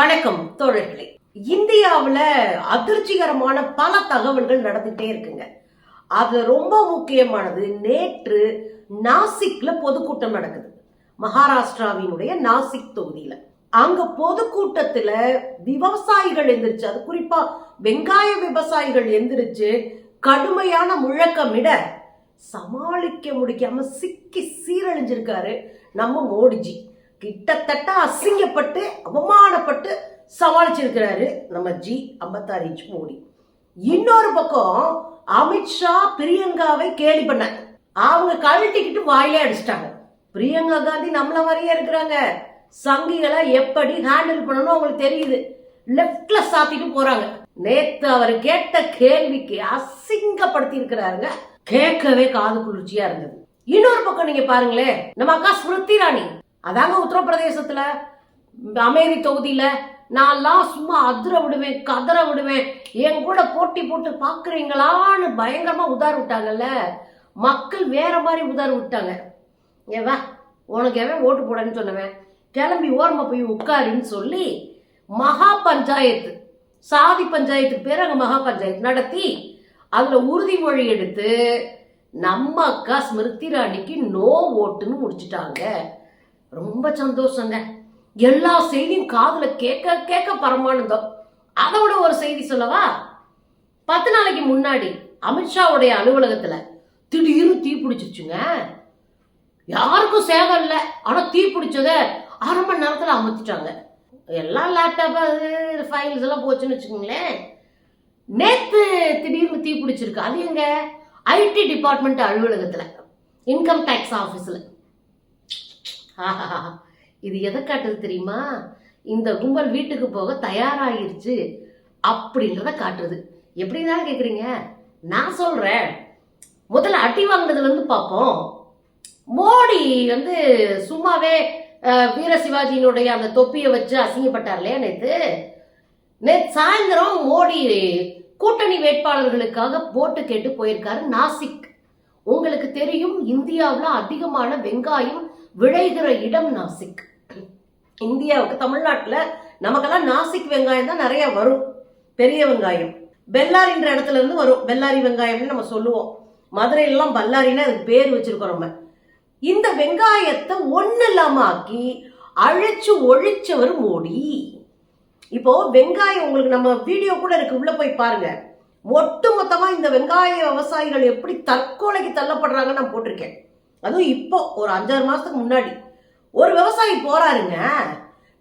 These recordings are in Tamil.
வணக்கம் தோழர்களே. இந்தியாவில் அதிர்ச்சிகரமான பல தகவல்கள் நடந்துட்டே இருக்குங்க. அதுல ரொம்ப முக்கியமானது. நேற்று நாசிக்ல பொதுக்கூட்டம் நடக்குது. மகாராஷ்டிராவினுடைய நாசிக் தொகுதியில. அங்க பொதுக்கூட்டத்துல விவசாயிகள் எந்திரிச்சு அது குறிப்பா வெங்காய விவசாயிகள் எந்திரிச்சு கடுமையான முழக்கமிட சமாளிக்க முடிக்காம சிக்கி சீரழிஞ்சிருக்காரு நம்ம மோடிஜி. கிட்டத்தட்ட அசிங்கப்பட்டு அவமானப்பட்டு சமாளிச்சிருக்கிறாரு நம்ம ஜி ஐம்பத்தாறு இன்ச் மோடி. இன்னொரு பக்கம் அமித்ஷா பிரியங்காவை கேலி பண்ண. அவங்க கழட்டிக்கிட்டு வாயிலே அடிச்சிட்டாங்க. பிரியங்கா காந்தி நம்மள மாதிரியே இருக்கிறாங்க. சங்கிகளை எப்படி ஹேண்டில் பண்ணணும் அவங்களுக்கு தெரியுது. லெஃப்ட்ல சாத்திட்டு போறாங்க. நேத்து அவர் கேட்ட கேள்விக்கு அசிங்கப்படுத்தி இருக்கிறாருங்க கேட்கவே காது குளிர்ச்சியா இருந்தது. இன்னொரு பக்கம் நீங்க பாருங்களேன் நம்ம அக்கா ஸ்மிருதி ராணி அதாங்க உத்தரப்பிரதேசத்தில் அமேரி தொகுதியில் நான்லாம் சும்மா அதிர விடுவேன் கதற விடுவேன். என் கூட போட்டி போட்டு பார்க்குறீங்களான்னு பயங்கரமாக உதார் விட்டாங்கல்ல? மக்கள் வேற மாதிரி உதார் விட்டாங்க. ஏவா உனக்கு எவன் ஓட்டு போடன்னு சொன்னவன்? கிளம்பி ஓரமாக போய் உட்காருன்னு சொல்லி மகா பஞ்சாயத்து சாதி பஞ்சாயத்துக்கு பேர் மகா பஞ்சாயத்து நடத்தி அதில் உறுதிமொழி எடுத்து நம்ம அக்கா ஸ்மிருதி ராணிக்கு நோ ஓட்டுன்னு முடிச்சிட்டாங்க. ரொம்ப சந்தோஷங்க. எல்லா செய்தியும் காதில் கேட்க கேட்க பரமானந்தம். அதோட ஒரு செய்தி சொல்லவா? பத்து நாளைக்கு முன்னாடி அமித்ஷாவுடைய அலுவலகத்தில் திடீர்னு தீ பிடிச்சிருச்சுங்க. யாருக்கும் சேவை இல்லை. ஆனால் தீ பிடிச்சத அரை மணி நேரத்தில் அமர்த்திட்டாங்க. எல்லாம் லேப்டாப் அது ஃபைல்ஸ் எல்லாம் போச்சுன்னு வச்சுக்கோங்களேன். நேற்று திடீர்னு தீ பிடிச்சிருக்கு. அது எங்க? ஐடி டிபார்ட்மெண்ட் அலுவலகத்தில் இன்கம் டேக்ஸ் ஆஃபீஸில் ஆஹாஹா. இது எதை காட்டுது தெரியுமா? இந்த கும்பல் வீட்டுக்கு போக தயாராகிருச்சு அப்படின்றத காட்டுறது எப்படிதான் கேட்குறீங்க நான் சொல்கிறேன் முதல்ல அடி வாங்கினதுலேருந்து பார்ப்போம். மோடி வந்து சும்மாவே வீர சிவாஜியினுடைய அந்த தொப்பியை வச்சு அசிங்கப்பட்டார் இல்லையா நேற்று நேற்று சாயந்தரம் மோடி கூட்டணி வேட்பாளர்களுக்காக போட்டு கேட்டு போயிருக்காரு நாசிக். உங்களுக்கு தெரியும் இந்தியாவில் அதிகமான வெங்காயம் விளைகிற இடம் நாசிக். இந்தியாவுக்கு தமிழ்நாட்டில் நமக்கெல்லாம் நாசிக் வெங்காயம் தான் நிறைய வரும். பெரிய வெங்காயம். பெல்லாரின்ற இடத்துல இருந்து வரும். பெல்லாரி வெங்காயம்னு நம்ம சொல்லுவோம். மதுரையிலலாம் பல்லாரின்னு அதுக்கு பேர் வச்சிருக்கோம் நம்ம. இந்த வெங்காயத்தை ஒண்ணு இல்லாமல் ஆக்கி அழைச்சு ஒழிச்சவர் மோடி. இப்போ வெங்காயம் உங்களுக்கு நம்ம வீடியோ கூட இருக்கு. உள்ள போய் பாருங்க. ஒட்டு மொத்தமா இந்த வெங்காய விவசாயிகள் எப்படி தற்கொலைக்கு தள்ளப்படுறாங்கன்னு நான் போட்டிருக்கேன். அதுவும் இப்போ ஒரு அஞ்சாறு மாதத்துக்கு முன்னாடி. ஒரு விவசாயி போகிறாருங்க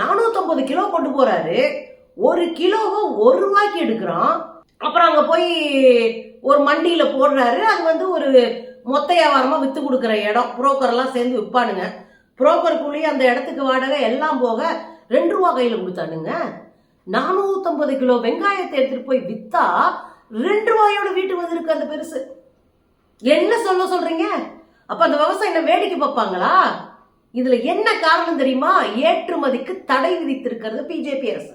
நானூற்றம்பது கிலோ கொண்டு போகிறாரு ஒரு கிலோவை ஒரு ரூபாய்க்கு எடுக்கிறான். அப்புறம் அங்கே போய் ஒரு மண்டியில் போடுறாரு. அது வந்து ஒரு மொத்த வியாபாரமாக விற்று கொடுக்குற இடம். புரோக்கரெல்லாம் சேர்ந்து விற்பானுங்க புரோக்கருக்குள்ளேயே கூலி அந்த இடத்துக்கு வாடகை எல்லாம் போக ரெண்டு ரூபா கையில் கொடுத்தானுங்க. நானூற்றம்பது கிலோ வெங்காயத்தை எடுத்துகிட்டு போய் விற்றா ரெண்டு ரூபாயோட வீட்டுக்கு வந்திருக்கு அந்த பெருசு. என்ன சொல்ல சொல்கிறீங்க அப்ப அந்த விவசாயம் என்ன வேடிக்கை பார்ப்பாங்களா? இதுல என்ன காரணம் தெரியுமா? ஏற்றுமதிக்கு தடை விதித்திருக்கிறது பிஜேபி அரசு.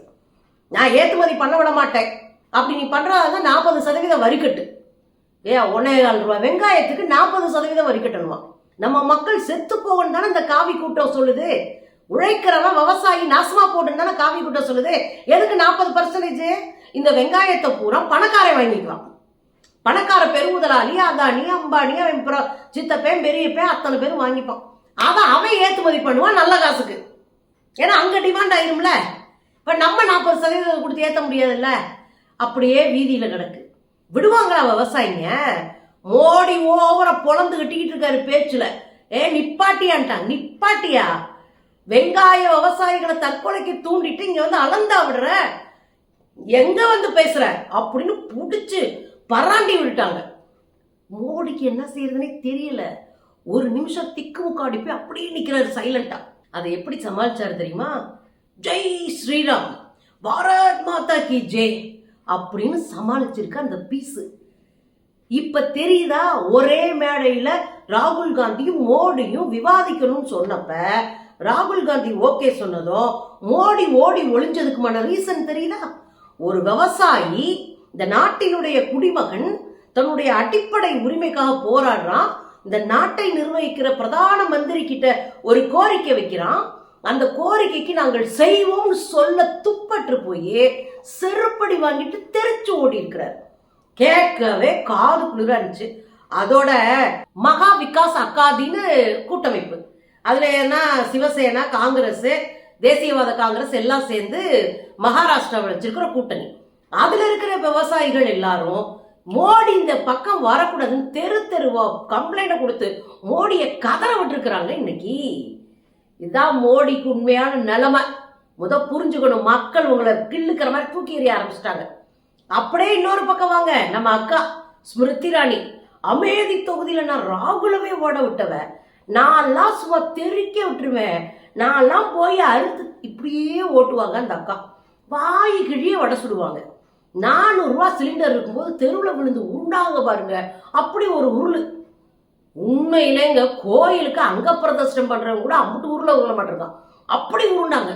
நான் ஏற்றுமதி பண்ண விட மாட்டேன். அப்படி நீ பண்றதா நாற்பது சதவீதம் வரிக்கட்டு ஏ ஒன்னே கால் ரூபாய். வெங்காயத்துக்கு நாற்பது சதவீதம் வரிக்கட்டணுமா நம்ம மக்கள் செத்து போகணும் தானே இந்த காவி கூட்டம் சொல்லுது. உழைக்கிறவன் விவசாயி நாசமா போட்டுன்னு தானே காவி கூட்டம் சொல்லுது. எதுக்கு நாற்பது பர்சன்டேஜ் இந்த வெங்காயத்தை பூரா பணக்காரன் வாங்கிக்கலாம் பணக்கார பெருமுதலாளி அதானி அம்பானி அவன் பிற- சித்தப்பேன் பெரியப்பேன் அத்தனை பேரும் வாங்கிப்பான். அவன் அவன் ஏற்றுமதி பண்ணுவான் நல்ல காசுக்கு. ஏன்னா அங்கே டிமாண்ட் ஆயிரும்ல. இப்போ நம்ம நாற்பது சதவீதம் கொடுத்து ஏற்ற முடியாதுல்ல. அப்படியே வீதியில் கிடக்கு. விடுவாங்களா விவசாயிங்க? மோடி ஓவரை பொழந்து கட்டிக்கிட்டு இருக்காரு பேச்சில். ஏ நிப்பாட்டியான்ட்டான். நிப்பாட்டியா? வெங்காய விவசாயிகளை தற்கொலைக்கு தூண்டிட்டு இங்கே வந்து அளந்தா விடுற. எங்க வந்து பேசுற? அப்படின்னு பிடிச்சி பராண்டி விட்டுட்டாங்க. மோடிக்கு என்ன செய்யறதுனே தெரியல. ஒரு நிமிஷம் திக்கு முக்காடி போய் அப்படியே நிக்கிறாரு சைலண்டா அதை எப்படி சமாளிச்சாரு தெரியுமா? ஜெய் ஸ்ரீராம் பாரத் மாதா கி ஜெய் அப்படின்னு சமாளிச்சிருக்க அந்த பீஸு இப்ப தெரியுதா? ஒரே மேடையில ராகுல் காந்தியும் மோடியும் விவாதிக்கணும்னு சொன்னப்ப ராகுல் காந்தி ஓகே சொன்னதும் மோடி ஓடி ஒளிஞ்சதுக்குமான ரீசன் தெரியுதா? ஒரு விவசாயி இந்த நாட்டினுடைய குடிமகன் தன்னுடைய அடிப்படை உரிமைக்காக போராடுறான். இந்த நாட்டை நிர்வகிக்கிற பிரதான மந்திரி கிட்ட ஒரு கோரிக்கை வைக்கிறான். அந்த கோரிக்கைக்கு நாங்கள் செய்வோம்னு சொல்ல துப்பற்று போய் செருப்படி வாங்கிட்டு தெரிச்சு ஓடி இருக்கிறார் கேட்கவே காது குளிரா இருந்துச்சு. அதோட மகா விகாஸ் அக்காதின்னு கூட்டமைப்பு. அதுல என்ன சிவசேனா காங்கிரஸ் தேசியவாத காங்கிரஸ் எல்லாம் சேர்ந்து மகாராஷ்டிராவில் வச்சிருக்கிற கூட்டணி. அதுல இருக்கிற விவசாயிகள் எல்லாரும் மோடி இந்த பக்கம் வரக்கூடாதுன்னு தெரு தெருவா கம்ப்ளைண்ட் கொடுத்து மோடியை கதற விட்டுருக்குறாங்க இன்னைக்கு. இதான் மோடிக்கு உண்மையான நிலைமை. முத புரிஞ்சுக்கணும் மக்கள் உங்களை கிள்ளுக்கிற மாதிரி தூக்கி எறிய ஆரம்பிச்சிட்டாங்க. அப்படியே இன்னொரு பக்கம் வாங்க நம்ம அக்கா ஸ்மிருதி ராணி. அமேதி தொகுதியில நான் ராகுலவே ஓட விட்டவ. நான்லாம் சும்மா தெறிக்க விட்டுருவேன். நான்லாம் போய் அறுத்து இப்படியே ஓட்டுவாங்க அந்த அக்கா. வாய் கிழியே வடை சுடுவாங்க. நானூறுரூவா சிலிண்டர் இருக்கும்போது தெருவில் விழுந்து உண்டாங்க பாருங்க. அப்படி ஒரு உருள். உண்மையிலேங்க கோயிலுக்கு அங்க பிரதர்ஷனம் பண்றவங்க கூட அம்புட்டு உருளை உருள மாட்டிருக்கான். அப்படி உருண்டாங்க.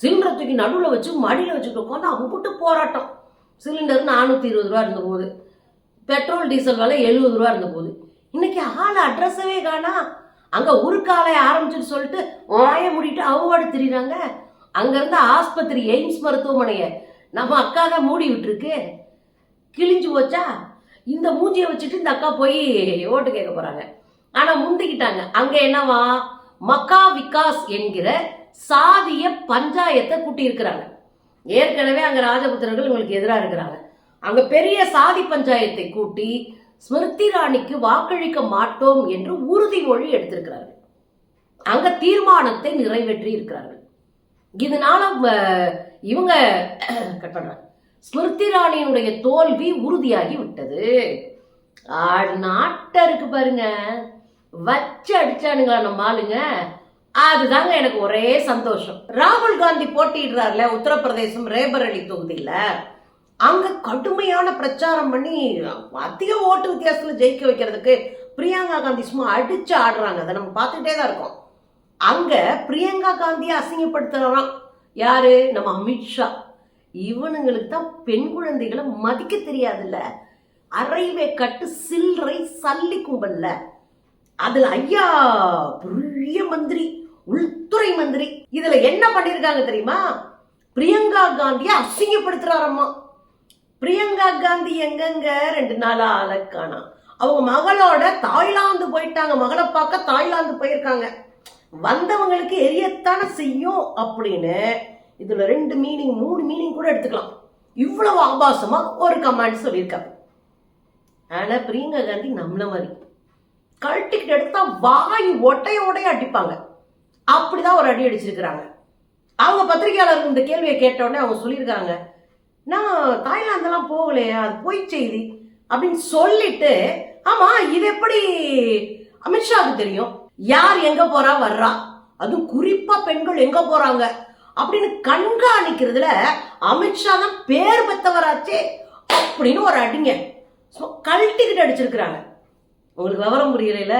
சிலிண்டரை தூக்கி நடுவில் வச்சு மடியில் வச்சுட்டு உட்காந்து அம்புட்டு போராட்டம். சிலிண்டர் நானூற்றி இருபது ரூபா இருந்தபோது. பெட்ரோல் டீசல் விலை எழுபது ரூபா இருந்தபோது. இன்னைக்கு ஆள் அட்ரஸவே காணா. அங்க உருக்காலை ஆரம்பிச்சுட்டு சொல்லிட்டு வாய முடிட்டு அவங்க திரிறாங்க அங்கிருந்து ஆஸ்பத்திரி எய்ம்ஸ் மருத்துவமனையை நம்ம அக்கா தான் மூடி விட்டுருக்கு. கிழிஞ்சு போச்சா? இந்த மூஞ்சியை வச்சுட்டு இந்த அக்கா போய் ஓட்டு கேட்க போறாங்க. ஆனா முந்திக்கிட்டாங்க. அங்க என்னவா? மக்கா விகாஸ் என்கிற சாதிய பஞ்சாயத்தை கூட்டி இருக்கிறாங்க ஏற்கனவே அங்க ராஜபுத்திரர்கள் உங்களுக்கு எதிராக இருக்கிறாங்க. அங்க பெரிய சாதி பஞ்சாயத்தை கூட்டி ஸ்மிருதி ராணிக்கு வாக்களிக்க மாட்டோம் என்று உறுதிமொழி எடுத்திருக்கிறார்கள். அங்க தீர்மானத்தை நிறைவேற்றி இருக்கிறார்கள் இதனால இவங்க கட் பண்றாங்க ஸ்மிருதி ராணியினுடைய தோல்வி உறுதியாகி விட்டது. நாட்டை இருக்கு பாருங்க. வச்சு அடிச்சானுங்களா நம்ம ஆளுங்க. அதுதாங்க எனக்கு ஒரே சந்தோஷம். ராகுல் காந்தி போட்டியிடுறாருல உத்தரப்பிரதேசம் ரேபரேலி தொகுதியில. அங்க கடுமையான பிரச்சாரம் பண்ணி அதிக ஓட்டு வித்தியாசத்துல ஜெயிக்க வைக்கிறதுக்கு பிரியங்கா காந்தி சும்மா அடிச்சு ஆடுறாங்க. அதை நம்ம பார்த்துட்டே தான் இருக்கோம். அங்க பிரியங்கா காந்தியை அசிங்கப்படுத்துறான் யாரு? நம்ம அமித்ஷா இவனுங்களுக்கு தான் பெண் குழந்தைகளை மதிக்க தெரியாதுல்ல. அரைவே கட்டு சில்லறை சல்லி கும்பல்ல. அதுல ஐயா பெரிய மந்திரி உள்துறை மந்திரி. இதுல என்ன பண்ணிருக்காங்க தெரியுமா? பிரியங்கா காந்தியை அசிங்கப்படுத்துறாரம்மா பிரியங்கா காந்தி எங்கங்க? ரெண்டு நாளா அலக்கானா. அவங்க மகளோட தாய்லாந்து போயிட்டாங்க. மகளை பார்க்க தாய்லாந்து போயிருக்காங்க. வந்தவங்களுக்கு எரியத்தானே செய்யும் அப்படின்னு இதுல ரெண்டு மீனிங் மூணு மீனிங் கூட எடுத்துக்கலாம். இவ்வளவு ஆபாசமா ஒரு கமெண்ட் சொல்லியிருக்காங்க ஆனா பிரியங்கா காந்தி நம்மள மாதிரி கழட்டிக்கிட்டு எடுத்தா வாய் ஒட்டைய ஒடைய அடிப்பாங்க. அப்படிதான் ஒரு அடி அடிச்சிருக்கிறாங்க. அவங்க பத்திரிகையாளர் இந்த கேள்வியை கேட்ட அவங்க சொல்லியிருக்காங்க நான் தாய்லாந்தெல்லாம் போகலையே அது போய் செய்தி. அப்படின்னு சொல்லிட்டு ஆமா இது எப்படி அமித்ஷாவுக்கு தெரியும்? யார் எங்க போறா வர்றா? அதுவும் குறிப்பா பெண்கள் எங்க போறாங்க? அப்படின்னு கண்காணிக்கிறதுல அமித்ஷா தான் பேர் பெத்தவராச்சே அப்படின்னு ஒரு அடிங்க. சும்மா கழட்டிக்கிட்டு அடிச்சிருக்கிறாங்க. உங்களுக்கு விவரம் புரியல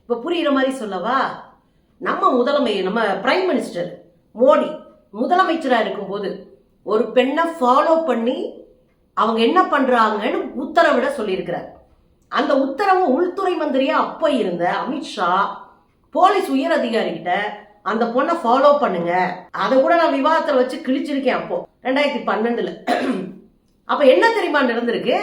இப்ப புரியுற மாதிரி சொல்லவா? நம்ம முதலமை நம்ம பிரைம் மினிஸ்டர் மோடி முதலமைச்சராக இருக்கும்போது ஒரு பெண்ணை ஃபாலோ பண்ணி அவங்க என்ன பண்ணுறாங்கன்னு உத்தரவிட சொல்லியிருக்கிறார். அந்த உத்தரவு உள்துறை மந்திரியாக அப்போ இருந்த அமித்ஷா போலீஸ் உயர் அதிகாரிகிட்ட அந்த பொண்ணை ஃபாலோ பண்ணுங்க. அதை கூட நான் விவாதத்தில் வச்சு கிழிச்சிருக்கேன் அப்போ. ரெண்டாயிரத்தி பன்னெண்டுல. அப்ப என்ன தெரியுமா நடந்திருக்கு?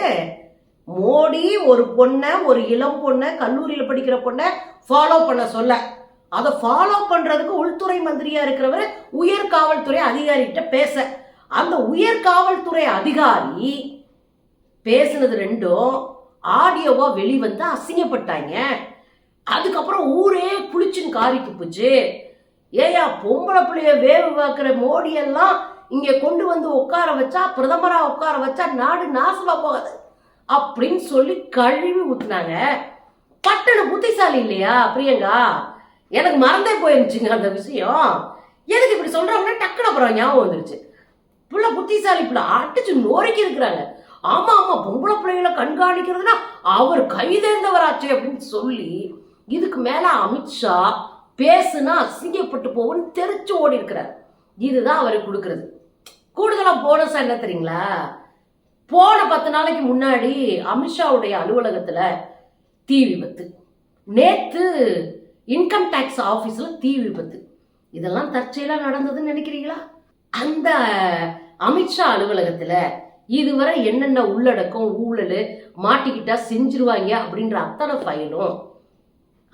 மோடி ஒரு பொண்ணை ஒரு இளம் பொண்ணை கல்லூரியில் படிக்கிற பொண்ணை ஃபாலோ பண்ண சொல்ல. அதை ஃபாலோ பண்றதுக்கு உள்துறை மந்திரியா இருக்கிறவர் உயர் காவல்துறை அதிகாரிகிட்ட பேச. அந்த உயர் காவல்துறை அதிகாரி பேசுனது ரெண்டும் ஆடியோவா வெளிவந்து அசிங்கப்பட்டாங்க. அதுக்கப்புறம் ஊரே குளிச்சுன்னு காரி துப்புச்சு ஏயா பொம்பளை பிள்ளைய வேவு பார்க்குற மோடியெல்லாம் இங்கே கொண்டு வந்து உட்கார வச்சா பிரதமராக உட்கார வச்சா நாடு நாசமாக போகாது அப்படின்னு சொல்லி கழுவி ஊத்துனாங்க. பட்டண புத்திசாலி இல்லையா பிரியங்கா? எனக்கு மறந்தே போயிருந்துச்சுங்க அந்த விஷயம். எதுக்கு இப்படி சொல்றாங்கன்னா டக்குனு அப்புறம் ஞாபகம் வந்துருச்சு. புள்ள புத்திசாலி புள்ள அடிச்சு நோரைக்கு இருக்கிறாங்க. ஆமா ஆமா பொம்பளை பிள்ளைகளை கண்காணிக்கிறதுனா அவர் கைதேர்ந்தவராச்சு அப்படின்னு சொல்லி இதுக்கு மேல அமித்ஷா பேசுனா அசிங்கப்பட்டு போகும்னு தெரிச்சு ஓடி இருக்கிறார் இதுதான் அவருக்கு கொடுக்கறது. கூடுதலா போனஸா என்ன தெரியுங்களா? போன பத்து நாளைக்கு முன்னாடி அமித்ஷாவுடைய அலுவலகத்துல தீ விபத்து. நேத்து இன்கம் டேக்ஸ் ஆபீஸ்ல தீ விபத்து. இதெல்லாம் தற்செயலா நடந்ததுன்னு நினைக்கிறீங்களா? அந்த அமித்ஷா அலுவலகத்துல இதுவரை என்னென்ன உள்ளடக்கம் ஊழல் மாட்டிக்கிட்டா செஞ்சிருவாங்க அப்படின்ற அத்தனை ஃபைலும்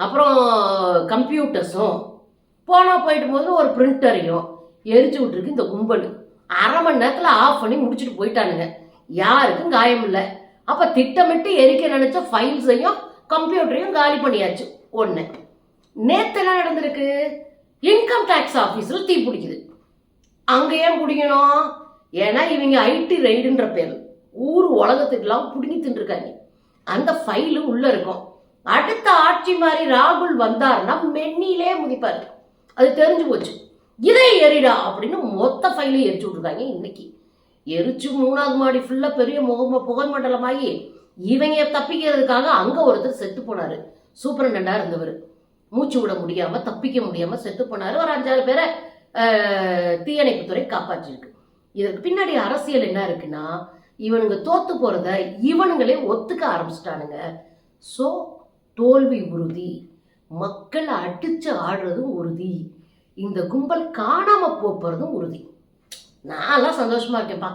அப்புறம் கம்ப்யூட்டர்ஸும். போனால் போயிட்டு போது ஒரு பிரிண்டரையும் எரிச்சு விட்டுருக்கு இந்த கும்பல். அரை மணி நேரத்தில் ஆஃப் பண்ணி முடிச்சுட்டு போயிட்டானுங்க. யாருக்கும் காயம் இல்லை. அப்போ திட்டமிட்டு எரிக்க நினச்ச ஃபைல்ஸையும் கம்ப்யூட்டரையும் காலி பண்ணியாச்சு. ஒன்று நேற்று என்ன நடந்திருக்கு? இன்கம் டேக்ஸ் ஆஃபீஸில் தீ பிடிக்குது. அங்கே ஏன் பிடிக்கணும்? ஏன்னா இவங்க ஐடி ரெய்டுன்ற பேர். ஊர் உலகத்துக்கெல்லாம் பிடுங்கி தின்றுருக்காங்க அந்த ஃபைலு உள்ளே இருக்கும். அடுத்த ஆட்சி மாதிரி ராகுல் வந்தாருன்னா மென்னிலே முதிப்பார். அது தெரிஞ்சு போச்சு. இதை எரிடா அப்படின்னு மொத்த ஃபைலையும் எரிச்சு விட்ருக்காங்க இன்னைக்கு. எரிச்சு மூணாவது மாடி ஃபுல்லாக பெரிய முகம புகை மண்டலமாகி இவங்க தப்பிக்கிறதுக்காக அங்கே ஒருத்தர் செத்து போனாரு. சூப்பரண்டா இருந்தவர். மூச்சு விட முடியாம தப்பிக்க முடியாம செத்து போனாரு. ஒரு அஞ்சாறு பேரை தீயணைப்புத்துறை காப்பாற்றிருக்கு இதற்கு பின்னாடி அரசியல் என்ன இருக்குன்னா இவனுங்க தோத்து போறத இவனுங்களே ஒத்துக்க ஆரம்பிச்சிட்டானுங்க. ஸோ தோல்வி உறுதி. மக்களை அடித்து ஆடுறதும் உறுதி. இந்த கும்பல் காணாமல் போகிறதும் உறுதி. நான்லாம் சந்தோஷமாக இருக்கேன்ப்பா.